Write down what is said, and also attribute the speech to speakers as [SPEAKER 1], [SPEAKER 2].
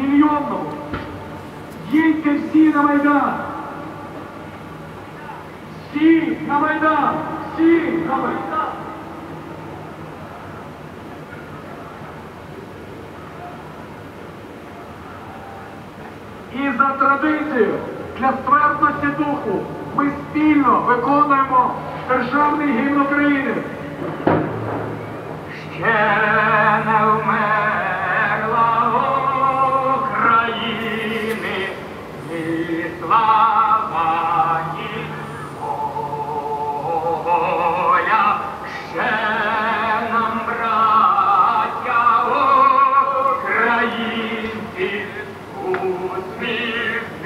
[SPEAKER 1] мільйонному. Їдьте всі на Майдан. Всі на Майдан! Всі на Майдан! І за традицією для ствердності духу ми спільно виконуємо державний гімн України. Ще слава, ні воля. Ще нам, браття українці, усміхнеться